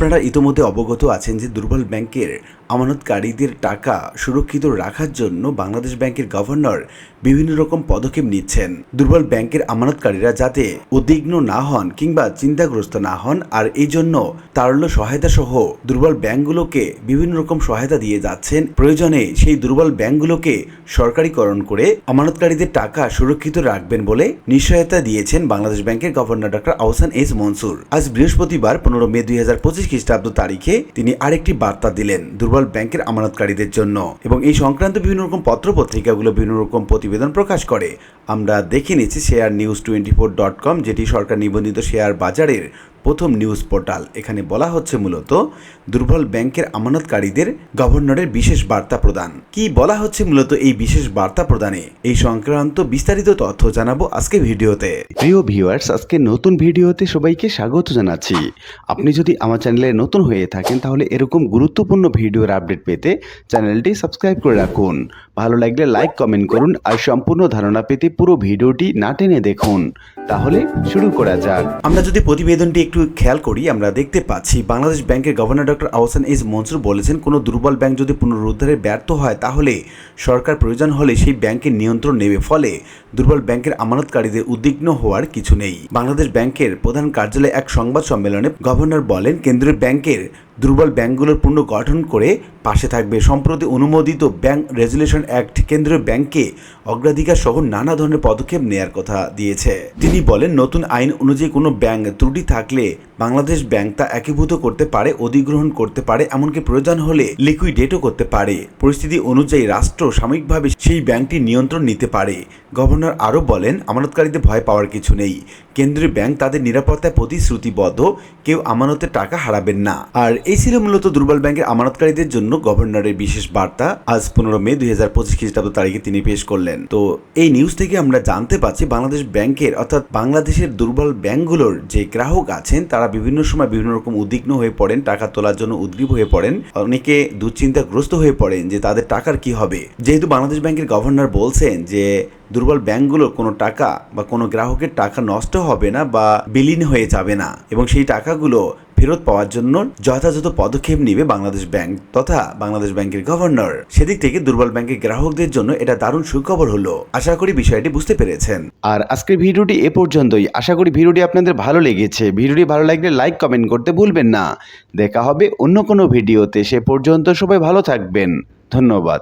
আপনারা ইতোমধ্যে অবগত আছেন যে দুর্বল ব্যাংকের আমানতকারীদের টাকা সুরক্ষিত রাখার জন্য বাংলাদেশ ব্যাংকের গভর্নর বিভিন্ন রকম পদক্ষেপ নিচ্ছেন। দুর্বল ব্যাংকের আমানতকারীরা যাতে উদ্বিগ্ন না হন কিংবা চিন্তাগ্রস্ত না হন, আর এই জন্য তারল্য সহায়তা সহ দুর্বল ব্যাংকগুলোকে বিভিন্ন রকম সহায়তা দিয়ে যাচ্ছেন। প্রয়োজনে সেই দুর্বল ব্যাংকগুলোকে সরকারিকরণ করে আমানতকারীদের টাকা সুরক্ষিত রাখবেন বলে নিশ্চয়তা দিয়েছেন বাংলাদেশ ব্যাংকের governor doctor Ahsan S Mansur. আজ বৃহস্পতিবার, পনেরো মে দুই হাজার পঁচিশ খ্রিস্টাব্দ তারিখে তিনি আরেকটি বার্তা দিলেন। দুর্বল ব্যাংকের আমানতকারীদের জন্য। এবং এই সংক্রান্ত বিভিন্ন রকম পত্র পত্রিকাগুলো বিভিন্ন রকম প্রতিবেদন প্রকাশ করে। আমরা দেখে নিচ্ছি share news twenty four dot com, যেটি সরকার নিবন্ধিত শেয়ার বাজারের প্রথম নিউজ পোর্টাল। এখানে বলা হচ্ছে মূলত, দুর্বল ব্যাংকের আমানতকারীদের গভর্নরের বিশেষ বার্তা প্রদান। কি বলা হচ্ছে মূলত এই বিশেষ বার্তা প্রদানে? এই সংক্রান্ত বিস্তারিত তথ্য জানাব আজকে ভিডিওতে। প্রিয় ভিউয়ার্স, আজকে নতুন ভিডিওতে সবাইকে স্বাগত জানাচ্ছি। আপনি যদি আমার চ্যানেলে নতুন হয়ে থাকেন, তাহলে এরকম গুরুত্বপূর্ণ ভিডিওর আপডেট পেতে চ্যানেলটি সাবস্ক্রাইব করে রাখুন। ভালো লাগলে লাইক, কমেন্ট করুন আর সম্পূর্ণ ধারণা পেতে পুরো ভিডিওটি না টেনে দেখুন। তাহলে শুরু করা যাক। আমরা যদি প্রতিবেদনটি একটু খেয়াল করি, আমরা দেখতে পাচ্ছি বাংলাদেশ ব্যাংকের governor doctor Ahsan S Mansur বলেছেন, কোনো দুর্বল ব্যাংক যদি পুনরুদ্ধারে ব্যর্থ হয়, তাহলে সরকার প্রয়োজন হলে সেই ব্যাংকের নিয়ন্ত্রণ নেবে। ফলে দুর্বল ব্যাংকের আমানতকারীদের উদ্বিগ্ন হওয়ার কিছু নেই। বাংলাদেশ ব্যাংকের প্রধান কার্যালয়ে এক সংবাদ সম্মেলনে গভর্নর বলেন, কেন্দ্রীয় ব্যাংকের দুর্বল ব্যাংকগুলোর পুনঃ গঠন করে পাশে থাকবে। সম্প্রতি অনুমোদিত ব্যাংক রেজুলেশন অ্যাক্ট কেন্দ্রীয় ব্যাংকে অগ্রাধিকার সহ নানা ধরনের পদক্ষেপ নেয়ার কথা দিয়েছে। তিনি বলেন, নতুন আইন অনুযায়ী কোনো ব্যাংক ত্রুটি থাকলে বাংলাদেশ ব্যাংক তা একীভূত করতে পারে, অধিগ্রহণ করতে পারে, এমনকি প্রয়োজন হলে লিকুইডেটও করতে পারে। পরিস্থিতি অনুযায়ী রাষ্ট্র সাময়িকভাবে সেই ব্যাংকটি নিয়ন্ত্রণ নিতে পারে। গভর্নর আরও বলেন, আমানতকারীদের ভয় পাওয়ার কিছু নেই। কেন্দ্রীয় ব্যাংক তাদের নিরাপত্তায় প্রতিশ্রুতিবদ্ধ, কেউ আমানতের টাকা হারাবেন না। আর এই ছিল মূলত দুর্বল ব্যাংকের আমানতকারীদের জন্য গভর্নরের বিশেষ বার্তা। আজ পনেরো মে দুই হাজার পঁচিশ খ্রিস্টাব্দ তারিখে তিনি পেশ করলেন। তো এই নিউজ থেকে আমরা জানতে পারছি বাংলাদেশ ব্যাংকের অর্থাৎ বাংলাদেশের দুর্বল ব্যাংকগুলোর যে গ্রাহক আছেন, তারা বিভিন্ন সময় বিভিন্ন রকম উদ্বিগ্ন হয়ে পড়েন, টাকা তোলার জন্য উদ্গ্রীব হয়ে পড়েন। অনেকে দুশ্চিন্তাগ্রস্ত হয়ে পড়েন যে তাদের টাকার কি হবে। যেহেতু বাংলাদেশ ব্যাংকের গভর্নর বলছেন যে দুর্বল ব্যাংকগুলোর কোনো টাকা বা কোনো গ্রাহকের টাকা নষ্ট হবে না বা বিলীন হয়ে যাবে না এবং সেই টাকাগুলো ফেরত পাওয়ার জন্য যথাযথ পদক্ষেপ নেবে বাংলাদেশ ব্যাংক তথা বাংলাদেশ ব্যাংকের গভর্নর। সেদিক থেকে দুর্বল ব্যাংকের গ্রাহকদের জন্য এটা দারুণ সুখবর হলো। আশা করি বিষয়টি বুঝতে পেরেছেন। আর আজকের ভিডিওটি এ পর্যন্তই। আশা করি ভিডিওটি আপনাদের ভালো লেগেছে। ভিডিওটি ভালো লাগলে লাইক, কমেন্ট করতে ভুলবেন না। দেখা হবে অন্য কোনো ভিডিওতে। সে পর্যন্ত সবাই ভালো থাকবেন। ধন্যবাদ।